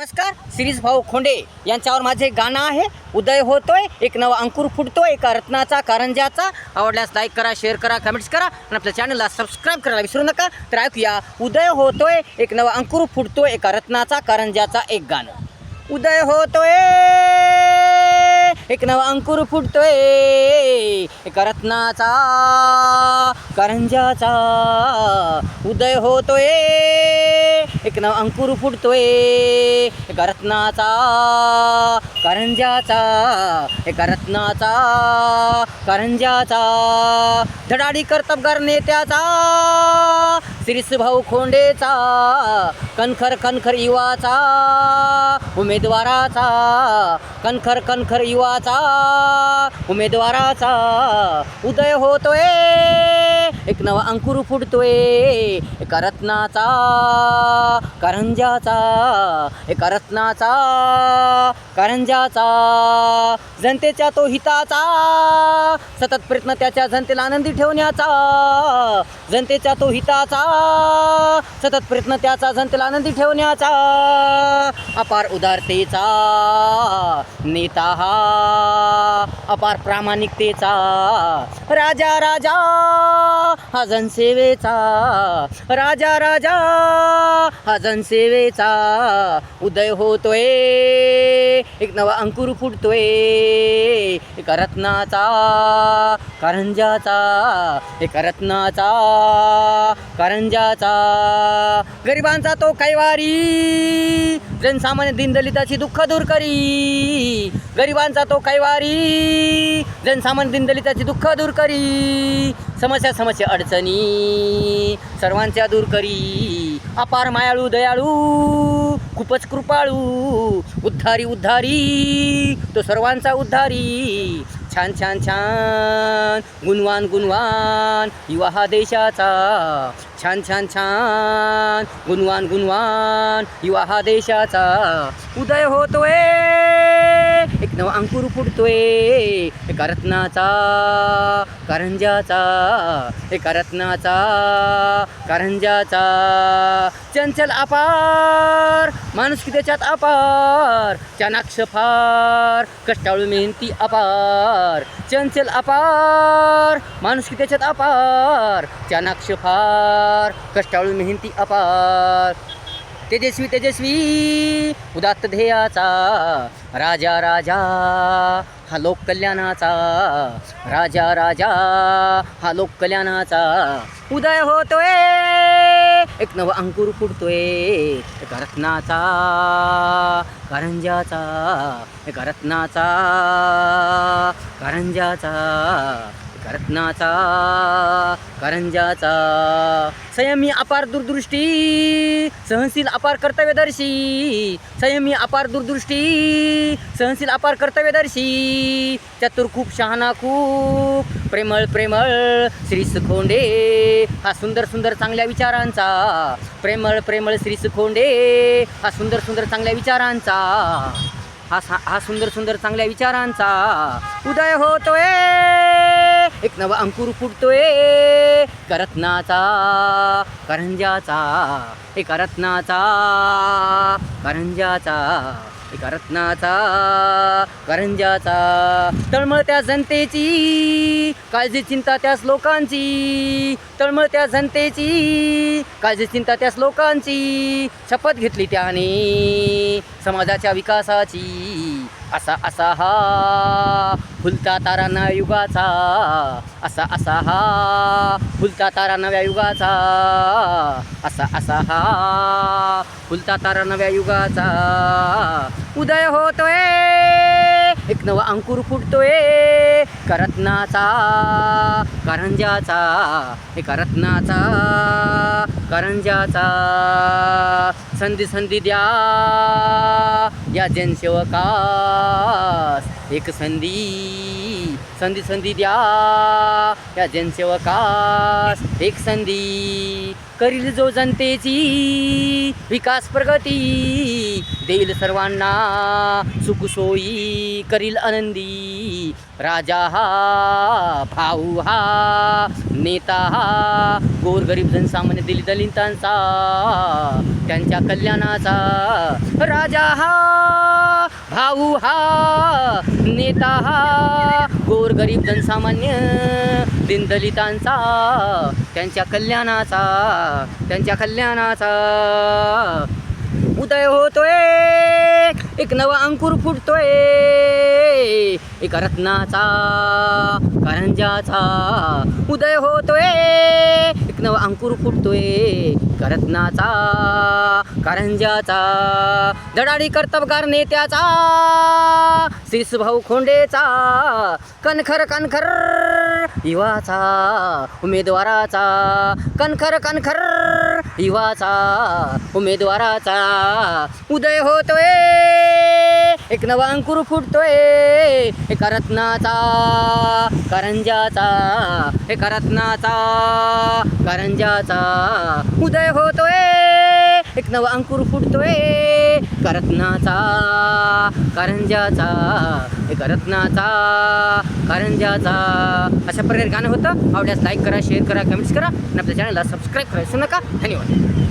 नमस्कार सिरीज भाऊ खोंडे यांच्यावर माझे गाणं आहे उदय होतोय एक नवा अंकुर फुटतोय एका रत्नाचा कारंजाचा आवडल्यास लाईक करा शेअर करा कमेंट्स करा आणि आपल्या चॅनलला सबस्क्राईब करायला विसरू नका. तर ऐकूया उदय होतोय एक नवा अंकुर फुटतोय एका रत्नाचा कारंजाचा एक गाणं. उदय होतोय एक नवा अंकुर फुटतोय एका रत्नाचा कारंजाचा उदय होतोय एक नाव अंकुर फुटतोय एका रत्नाचा करंजाचा एका रत्नाचा करंजाचा धडाडी कर्तबगार नेत्याचा श्रीस भाऊ खोंडेचा कणखर कणखर युवाचा उमेदवाराचा कणखर कणखर युवाचा उमेदवाराचा. उदय होतोय. एक नवा अंकुर फुटतोय एका रत्नाचा करंजाचा एका रत्नाचा. करंजाचा जनतेच्या तो हिताचा सतत प्रयत्न त्याच्या जनतेला आनंदी ठेवण्याचा जनतेच्या तो हिताचा सतत प्रयत्न त्याचा जनतेला आनंदी ठेवण्याचा अपार उदारतेचा नेता हा अपार प्रामाणिकतेचा राजा राजा हा जनसेवेचा राजा राजा हा जनसेवेचा उदय होतोय. एक नवा अंकुर फुटतोय. एक रत्नाचा करंजाचा एक रत्नाचा करंजाचा गरिबांचा तो कैवारी जनसामान्य दिनदलिताची दुःख दूर करी. गरिबांचा तो कैवारी जनसामान्य दिनदलिताची दुःख दूर करी. समस्या समस्या अडचणी. सर्वांच्या दूर करी. अपार मायाळू दयाळू खूपच कृपाळू. उद्धारी उद्धारी तो सर्वांचा उद्धारी. छान छान छान गुणवान गुणवान युवा हा देशाचा. छान छान छान गुणवान गुणवान युवा हा देशाचा. उदय होतोय. एक नवा अंकुर फुटतोय. एका रत्नाचा करंजाचा एका रत्नाचा करंजाचा चंचल अपार माणूस की त्याच्यात अपार. चाणाक्ष फार कष्टाळू मेहनती अपार. चंचल अपार माणूस की त्याच्यात अपार. चाणाक्ष फार कष्टाळू मेहनती अपार. तेजस्वी तेजस्वी उदात्त ध्येयाचा राजा राजा हा लोक कल्याणाचा राजा राजा हा लोक कल्याणाचा उदय होतोय एक नव अंकुर फुटतोय एका रत्नाचा कारंजाचा एका रत्नाचा कारंजाचा. रत्नाचा करंजाचा संयमी अपार दूरदृष्टी सहनशील अपार कर्तव्यदर्शी. संयमी अपार दूरदृष्टी सहनशील अपार कर्तव्यदर्शी. चतुर खूप शहाणा खूप प्रेमळ प्रेमळ. श्री सुखोंडे हा सुंदर सुंदर चांगल्या विचारांचा. प्रेमळ प्रेमळ श्री सुखोंडे हा सुंदर सुंदर चांगल्या विचारांचा. हा हा सुंदर सुंदर चांगल्या विचारांचा. उदय होतोय. एक नवा अंकुर फुटतोय. करत्नाचा करंजाचा एका रत्नाचा करंजाचा एका रत्नाचा करंजाचा तळमळत्या जनतेची काळजी चिंता त्याच लोकांची. तळमळत्या जनतेची काळजी चिंता त्याच लोकांची. शपथ घेतली त्याने समाजाच्या विकासाची. असा असा हा फुलता तारा नव्या युगाचा. असा असा हा फुलता तारा नव्या युगाचा. असा असा हा फुलता तारा नव्या युगाचा. उदय होतोय. एक नवा अंकुर फुटतोय. करत्नाचा करंजाचा एका रत्नाचा करंजाचा संधी संधी द्या. या जनसेवकास एक संधी. संधी संधी द्या. या जनसेवकास एक संधी. करील जो जनतेची विकास प्रगती देईल सर्वांना सुखसोयी करील आनंदी. राजा हा भाऊ हा नेता हा गोरगरीब जनसामान्य दिली दलितांचा त्यांच्या कल्याणाचा. राजा हा भाऊ हा नेता हा गोरगरीब जनसामान्य दिनदलितांचा त्यांच्या कल्याणाचा त्यांच्या कल्याणाचा. उदय होतोय एक नवा अंकुर फुटतोय एक रत्नाचा करंजाचा उदय होतोय एक अंकुर फुटतोय करत्नाचा करंजाचा धडाडी कर्तबगार नेत्याचा शिस भाऊ खोंडेचा कणखर कणखर युवाचा उमेदवाराचा. कणखर कणखर युवाचा उमेदवाराचा. उदय होतोय. एक नवा अंकुर फुटतोय. एका रत्नाचा करंजाचा एका रत्नाचा करंजाचा उदय होतोय. एक नवा अंकुर फुटतोय. एका रत्नाचा करंजाचा एका रत्नाचा करंजाचा अशा प्रकारे गाणं होतं. आवडल्यास लाईक करा शेअर करा कमेंट्स करा. आणि आपल्या चॅनलला सबस्क्राईब करायचं नका. धन्यवाद.